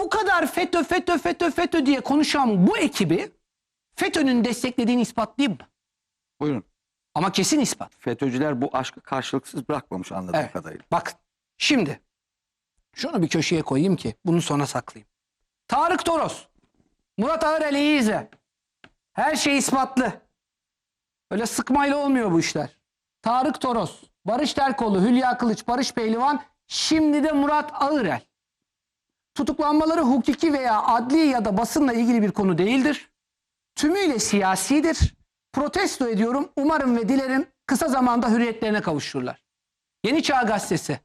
bu kadar FETÖ, FETÖ, FETÖ, FETÖ diye konuşan bu ekibi FETÖ'nün desteklediğini ispatlayayım mı? Buyurun. Ama kesin ispat. FETÖ'cüler bu aşkı karşılıksız bırakmamış anladığım Evet. kadarıyla. Bak şimdi şunu bir köşeye koyayım ki bunu sona saklayayım. Tarık Toros, Murat Ağırel iyi izle. Her şey ispatlı. Öyle sıkmayla olmuyor bu işler. Tarık Toros, Barış Terkoğlu, Hülya Kılıç, Barış Pehlivan, şimdi de Murat Ağırel. Tutuklanmaları hukuki veya adli ya da basınla ilgili bir konu değildir. Tümüyle siyasidir. Protesto ediyorum. Umarım ve dilerim kısa zamanda hürriyetlerine kavuşurlar. Yeni Çağ Gazetesi.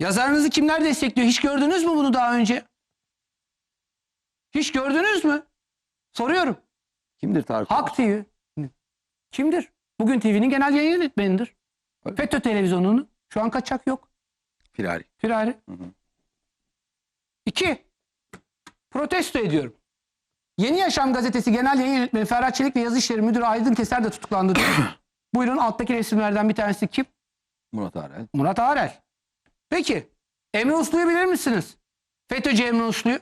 Yazarınızı kimler destekliyor? Hiç gördünüz mü bunu daha önce? Hiç gördünüz mü? Soruyorum. Kimdir Tarık? Hak TV. Kimdir? Bugün TV'nin genel yayın yönetmenidir. Öyle. FETÖ televizyonunu. Şu an kaçak yok. Firari. Firari. Hı hı. İki. Protesto ediyorum. Yeni Yaşam gazetesi genel yayın yönetmeni Ferhat Çelik ve yazı işleri müdürü Aydın Keser de tutuklandı. Buyurun alttaki resimlerden bir tanesi kim? Murat Arel. Murat Arel. Peki Emre Uslu'yu bilir misiniz? FETÖ'cü Emre Uslu'yu.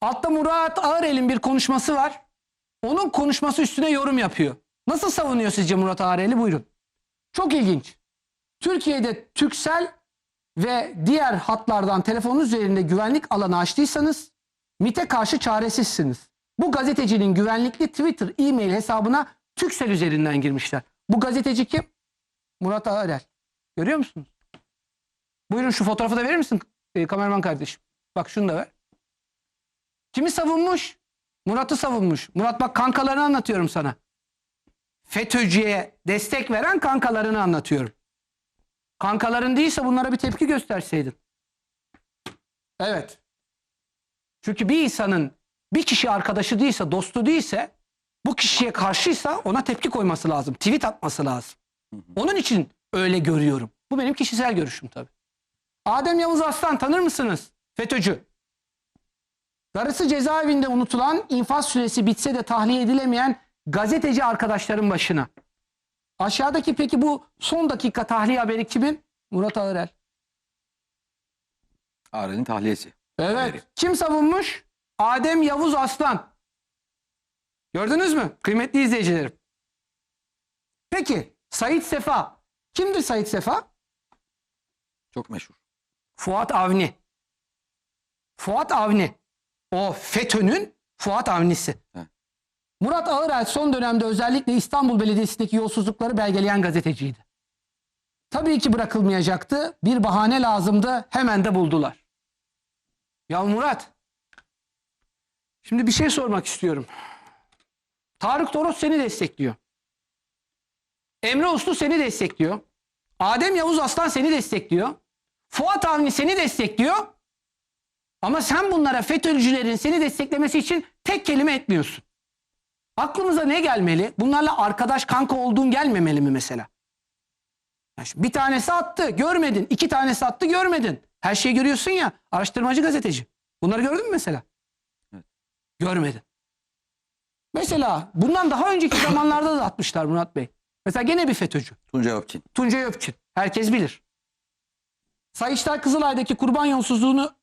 Altta Murat Ağırel'in bir konuşması var. Onun konuşması üstüne yorum yapıyor. Nasıl savunuyor sizce Murat Ağırel'i? Buyurun. Çok ilginç. Türkiye'de Türksel ve diğer hatlardan telefonun üzerinde güvenlik alanı açtıysanız MIT'e karşı çaresizsiniz. Bu gazetecinin güvenlikli Twitter e-mail hesabına Türksel üzerinden girmişler. Bu gazeteci kim? Murat Ağarel. Görüyor musunuz? Buyurun şu fotoğrafı da verir misin e, kameraman kardeşim? Bak şunu da ver. Kimi savunmuş? Murat'ı savunmuş. Murat bak kankalarını anlatıyorum sana. FETÖ'cüye destek veren kankalarını anlatıyorum. Kankaların değilse bunlara bir tepki gösterseydin. Evet. Çünkü bir insanın bir kişi arkadaşı değilse, dostu değilse, bu kişiye karşıysa ona tepki koyması lazım. Tweet atması lazım. Onun için öyle görüyorum. Bu benim kişisel görüşüm tabii. Adem Yavuz Aslan tanır mısınız? FETÖ'cü. Darısı cezaevinde unutulan infaz süresi bitse de tahliye edilemeyen gazeteci arkadaşların başına. Aşağıdaki peki bu son dakika tahliye haberi kimin? Murat Ağırel. Arel'in tahliyesi. Evet. Haberi. Kim savunmuş? Adem Yavuz Aslan. Gördünüz mü? Kıymetli izleyicilerim. Peki Sait Sefa. Kimdir Sait Sefa? Çok meşhur. Fuat Avni. Fuat Avni. O FETÖ'nün Fuat Avni'si. Evet. Murat Ağırel son dönemde özellikle İstanbul Belediyesi'ndeki yolsuzlukları belgeleyen gazeteciydi. Tabii ki bırakılmayacaktı. Bir bahane lazımdı. Hemen de buldular. Ya Murat. Şimdi bir şey sormak istiyorum. Tarık Toros seni destekliyor. Emre Uslu seni destekliyor. Adem Yavuz Aslan seni destekliyor. Fuat Avni seni destekliyor. Ama sen bunlara FETÖ'cülerin seni desteklemesi için tek kelime etmiyorsun. Aklımıza ne gelmeli? Bunlarla arkadaş kanka olduğun gelmemeli mi mesela? Bir tanesi attı görmedin. iki tanesi attı görmedin. Her şeyi görüyorsun ya. Araştırmacı gazeteci. Bunları gördün mü mesela? Evet. Görmedin. Mesela bundan daha önceki zamanlarda da atmışlar Murat Bey. Mesela gene bir FETÖ'cü. Tuncay Öpçin. Tuncay Öpçin. Herkes bilir. Sayıştay Kızılay'daki kurban yolsuzluğunu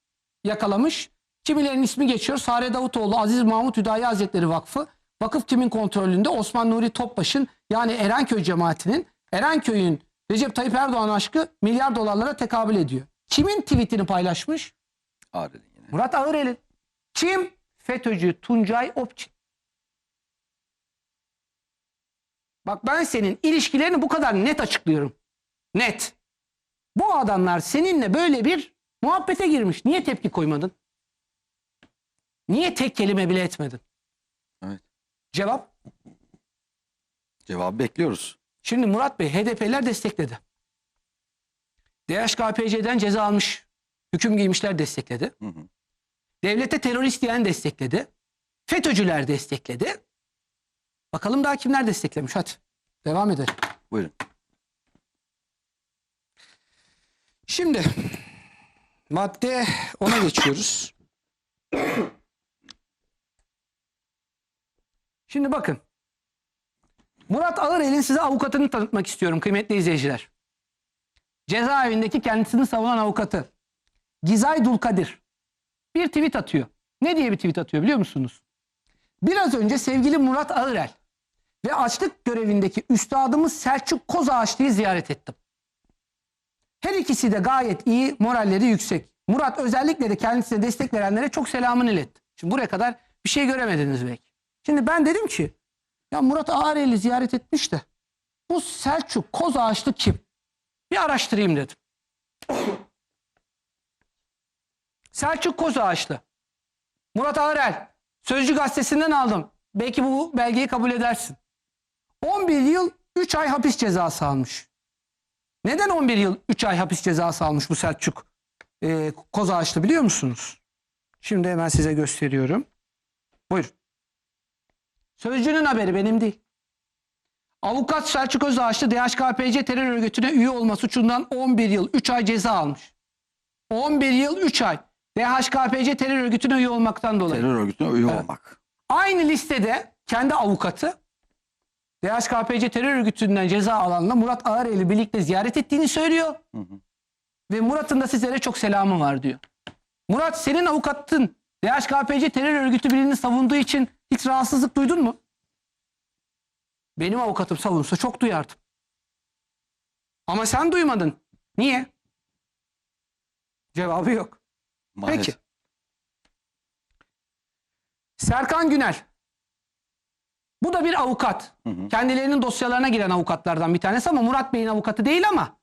yakalamış. Kimilerinin ismi geçiyor. Sare Davutoğlu, Aziz Mahmut Hüdayi Hazretleri Vakfı. Vakıf kimin kontrolünde? Osman Nuri Topbaş'ın yani Erenköy cemaatinin Erenköy'ün Recep Tayyip Erdoğan aşkı milyar dolarlara tekabül ediyor. Kimin tweetini paylaşmış? Arel'in yine. Murat Ağırel'in. Kim? FETÖ'cü Tuncay Öpçin. Bak ben senin ilişkilerini bu kadar net açıklıyorum. Net. Bu adamlar seninle böyle bir muhabbete girmiş. Niye tepki koymadın? Niye tek kelime bile etmedin? Cevap? Cevabı bekliyoruz. Şimdi Murat Bey HDP'ler destekledi. DHKPC'den ceza almış. Hüküm giymişler destekledi. Hı hı. Devlete terörist diyen destekledi. FETÖ'cüler destekledi. Bakalım daha kimler desteklemiş hadi. Devam edelim. Buyurun. Şimdi madde ona geçiyoruz. Şimdi bakın. Murat Ağırel'in size avukatını tanıtmak istiyorum kıymetli izleyiciler. Cezaevindeki kendisini savunan avukatı. Gizay Dulkadir. bir tweet atıyor. Ne diye bir tweet atıyor biliyor musunuz? Biraz önce sevgili Murat Ağırel ve açlık görevindeki üstadımız Selçuk Kozağaçlı'yı ziyaret ettim. Her ikisi de gayet iyi, moralleri yüksek. Murat özellikle de kendisine destek verenlere çok selamını iletti. Şimdi buraya kadar bir şey göremediniz belki. Şimdi ben dedim ki ya Murat Ağrel'i ziyaret etmiş de bu Selçuk Kozağaçlı kim? Bir araştırayım dedim. Selçuk Kozağaçlı. Murat Ağrel. Sözcü gazetesinden aldım. Belki bu belgeyi kabul edersin. 11 yıl 3 ay hapis cezası almış. Neden 11 yıl 3 ay hapis cezası almış bu Selçuk e, Kozağaçlı biliyor musunuz? Şimdi hemen size gösteriyorum. Buyurun. Sözcünün haberi benim değil. Avukat Selçuk Özağaçlı DHKPC terör örgütüne üye olma suçundan 11 yıl 3 ay ceza almış. 11 yıl 3 ay. DHKPC terör örgütüne üye olmaktan dolayı. Terör örgütüne üye Evet. olmak. Aynı listede kendi avukatı DHKPC terör örgütünden ceza alanla Murat Ağrel'i birlikte ziyaret ettiğini söylüyor. Hı hı. Ve Murat'ın da sizlere çok selamı var diyor. Murat senin avukattın. DHKPC terör örgütü birini savunduğu için hiç rahatsızlık duydun mu? Benim avukatım savunsa çok duyardım. Ama sen duymadın. Niye? Cevabı yok. Maalesef. Peki. Serkan Günel. Bu da bir avukat. Hı hı. Kendilerinin dosyalarına giren avukatlardan bir tanesi ama Murat Bey'in avukatı değil ama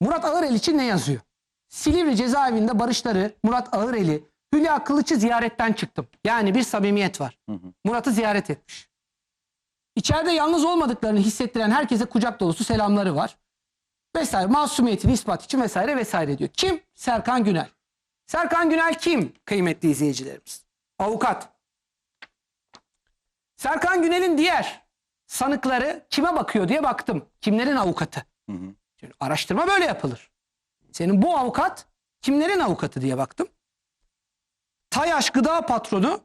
Murat Ağırel için ne yazıyor? Silivri cezaevinde barışları Murat Ağırel'i Hülya Kılıç'ı ziyaretten çıktım. Yani bir samimiyet var. Murat'ı ziyaret etmiş. İçeride yalnız olmadıklarını hissettiren herkese kucak dolusu selamları var. Vesaire masumiyetini ispat için vesaire vesaire diyor. Kim? Serkan Günel. Serkan Günel kim kıymetli izleyicilerimiz? Avukat. Serkan Günel'in diğer sanıkları kime bakıyor diye baktım. Kimlerin avukatı? Hı hı. Şimdi araştırma böyle yapılır. Senin bu avukat kimlerin avukatı diye baktım. Tayaş Gıda Patronu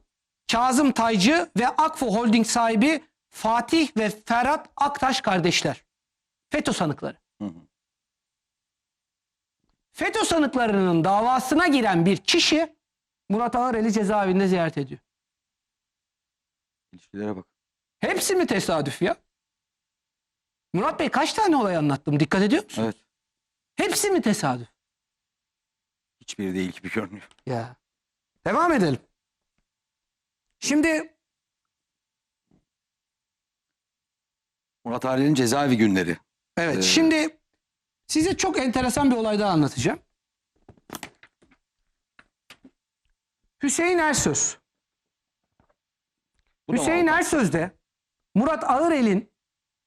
Kazım Taycı ve Akfo Holding sahibi Fatih ve Ferhat Aktaş kardeşler. FETÖ sanıkları. Hı hı. FETÖ sanıklarının davasına giren bir kişi Murat Ağırel'i cezaevinde ziyaret ediyor. İlişkilere bak. Hepsi mi tesadüf ya? Murat Bey kaç tane olay anlattım dikkat ediyor musun? Evet. Hepsi mi tesadüf? Hiçbiri değil gibi görünüyor. Ya. Devam edelim. Şimdi Murat Ağrel'in cezaevi günleri. evet Ee, şimdi size çok enteresan bir olay daha anlatacağım. Hüseyin Ersöz. Bu Hüseyin avukat. Ersöz de Murat Ağırel'in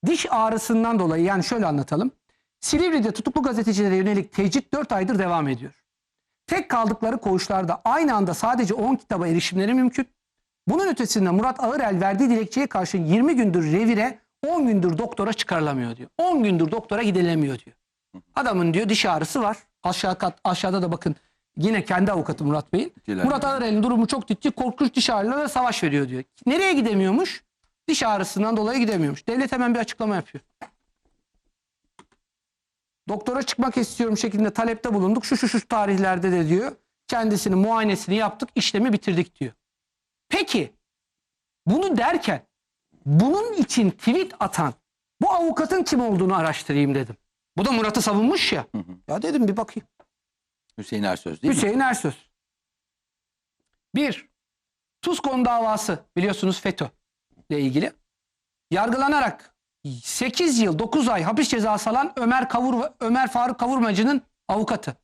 diş ağrısından dolayı yani şöyle anlatalım. Silivri'de tutuklu gazetecilere yönelik tecrit 4 aydır devam ediyor. Tek kaldıkları koğuşlarda aynı anda sadece 10 kitaba erişimleri mümkün. Bunun ötesinde Murat Ağırel verdiği dilekçeye karşı 20 gündür revire 10 gündür doktora çıkarılamıyor diyor. 10 gündür doktora gidilemiyor diyor. Adamın diyor diş ağrısı var. Aşağı kat, aşağıda da bakın yine kendi avukatı Murat Bey'in. Murat. Ağırel'in durumu çok ciddi korkunç diş ağrılarıyla savaş veriyor diyor. Nereye gidemiyormuş? Diş ağrısından dolayı gidemiyormuş. Devlet hemen bir açıklama yapıyor. Doktora çıkmak istiyorum şeklinde talepte bulunduk. Şu şu şu tarihlerde de diyor. Kendisinin muayenesini yaptık, işlemi bitirdik diyor. Peki bunu derken bunun için tweet atan bu avukatın kim olduğunu araştırayım dedim. Bu da Murat'ı savunmuş ya. Hı hı. Ya dedim bir bakayım. Hüseyin Ersöz değil mi? Hüseyin Ersöz. Bir, Tuzkon davası biliyorsunuz FETÖ ile ilgili. Yargılanarak 8 yıl 9 ay hapis cezası alan Ömer Kavur Ömer Faruk Kavurmacı'nın avukatı.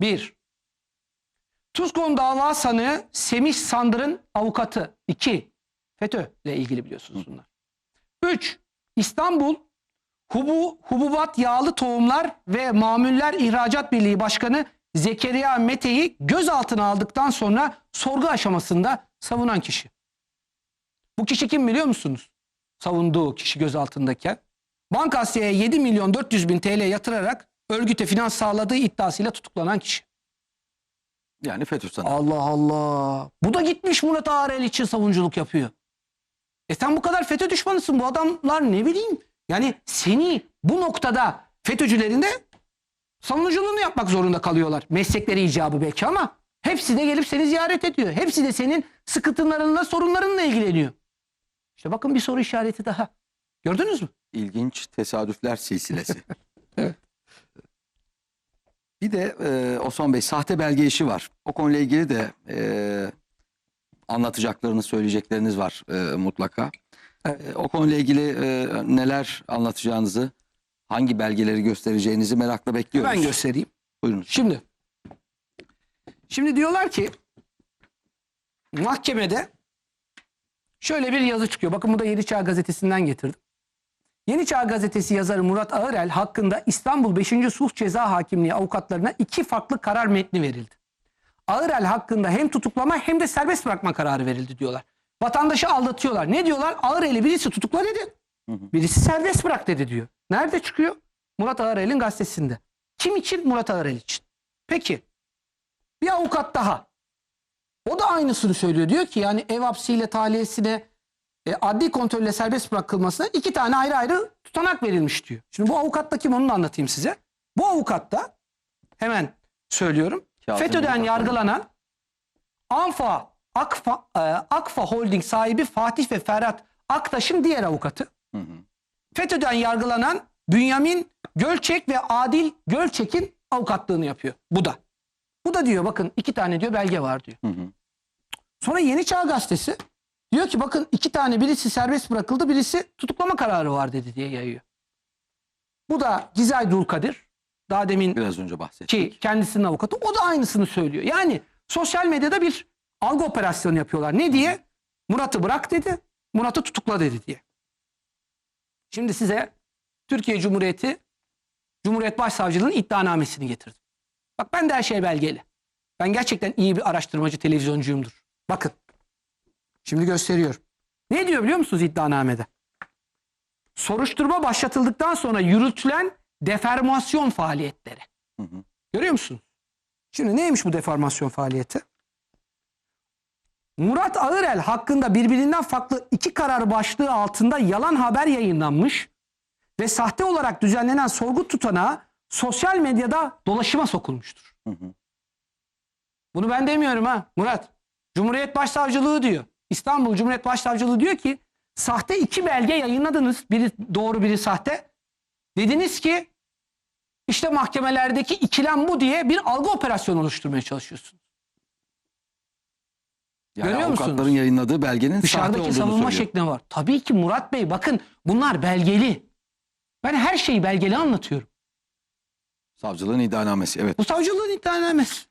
Bir. Tuzkon dava sanığı Semih Sandır'ın avukatı. İki. FETÖ ile ilgili biliyorsunuz bunlar. Üç. İstanbul Hubu, Hububat Yağlı Tohumlar ve Mamuller İhracat Birliği Başkanı Zekeriya Mete'yi gözaltına aldıktan sonra sorgu aşamasında savunan kişi. Bu kişi kim biliyor musunuz? Savunduğu kişi gözaltındayken. Banka Asya'ya 7 milyon 400 bin TL yatırarak örgüte finans sağladığı iddiasıyla tutuklanan kişi. Yani FETÖ sanığı. Allah Allah. Bu da gitmiş Murat Ağrel için savunuculuk yapıyor. E sen bu kadar FETÖ düşmanısın. Bu adamlar ne bileyim. Yani seni bu noktada FETÖ'cülerin de savunuculuğunu yapmak zorunda kalıyorlar. Meslekleri icabı belki ama Hepsi de gelip seni ziyaret ediyor. Hepsi de senin sıkıntılarınla, sorunlarınla ilgileniyor. İşte bakın bir soru işareti daha. Gördünüz mü? İlginç tesadüfler silsilesi. Evet. Bir de e, Osman Bey sahte belge işi var. O konuyla ilgili de e, anlatacaklarınız, söyleyecekleriniz var e, mutlaka. Evet. E, o konuyla ilgili e, neler anlatacağınızı, hangi belgeleri göstereceğinizi merakla bekliyoruz. Ben göstereyim. Buyurunuz. Şimdi şimdi diyorlar ki mahkemede şöyle bir yazı çıkıyor. Bakın bu da Yeni Çağ gazetesinden getirdim. Yeni Çağ gazetesi yazarı Murat Ağırel hakkında İstanbul 5. Sulh Ceza Hakimliği avukatlarına iki farklı karar metni verildi. Ağırel hakkında hem tutuklama hem de serbest bırakma kararı verildi diyorlar. Vatandaşı aldatıyorlar. Ne diyorlar? Ağırel'i birisi tutukla dedi. Birisi serbest bırak dedi diyor. Nerede çıkıyor? Murat Ağırel'in gazetesinde. Kim için? Murat Ağırel için. Peki bir avukat daha. O da aynısını söylüyor. Diyor ki yani ev hapsiyle tahliyesine e, adli kontrolle serbest bırakılmasına iki tane ayrı ayrı tutanak verilmiş diyor. Şimdi bu avukat da kim onu da anlatayım size. Bu avukat da hemen söylüyorum. Kazım FETÖ'den yargılanan Anfa Akfa, e, Akfa Holding sahibi Fatih ve Ferhat Aktaş'ın diğer avukatı. Hı hı. FETÖ'den yargılanan Bünyamin Gölçek ve Adil Gölçek'in avukatlığını yapıyor. Bu da. Bu da diyor bakın iki tane diyor belge var diyor. Hı hı. Sonra Yeni Çağ Gazetesi diyor ki bakın iki tane birisi serbest bırakıldı birisi tutuklama kararı var dedi diye yayıyor. Bu da Gizay Dulkadir. Daha demin Biraz önce bahsettik. ki kendisinin avukatı o da aynısını söylüyor. Yani sosyal medyada bir algı operasyonu yapıyorlar. Ne diye? Murat'ı bırak dedi. Murat'ı tutukla dedi diye. Şimdi size Türkiye Cumhuriyeti Cumhuriyet Başsavcılığı'nın iddianamesini getirdim. Bak ben de her şey belgeli. Ben gerçekten iyi bir araştırmacı televizyoncuyumdur. Bakın. Şimdi gösteriyorum. Ne diyor biliyor musunuz iddianamede? Soruşturma başlatıldıktan sonra yürütülen deformasyon faaliyetleri. Hı hı. Görüyor musun? Şimdi neymiş bu deformasyon faaliyeti? Murat Ağırel hakkında birbirinden farklı iki karar başlığı altında yalan haber yayınlanmış ve sahte olarak düzenlenen sorgu tutanağı sosyal medyada dolaşıma sokulmuştur. Hı hı. Bunu ben demiyorum ha Murat. Cumhuriyet Başsavcılığı diyor. İstanbul Cumhuriyet Başsavcılığı diyor ki sahte iki belge yayınladınız. Biri doğru biri sahte. Dediniz ki işte mahkemelerdeki ikilem bu diye bir algı operasyonu oluşturmaya çalışıyorsun. Yani Görüyor musunuz? avukatların yayınladığı belgenin sahte Dışarıdaki olduğunu savunma söylüyor. şekli var. Tabii ki Murat Bey bakın bunlar belgeli. Ben her şeyi belgeli anlatıyorum. Savcılığın iddianamesi evet. Bu savcılığın iddianamesi.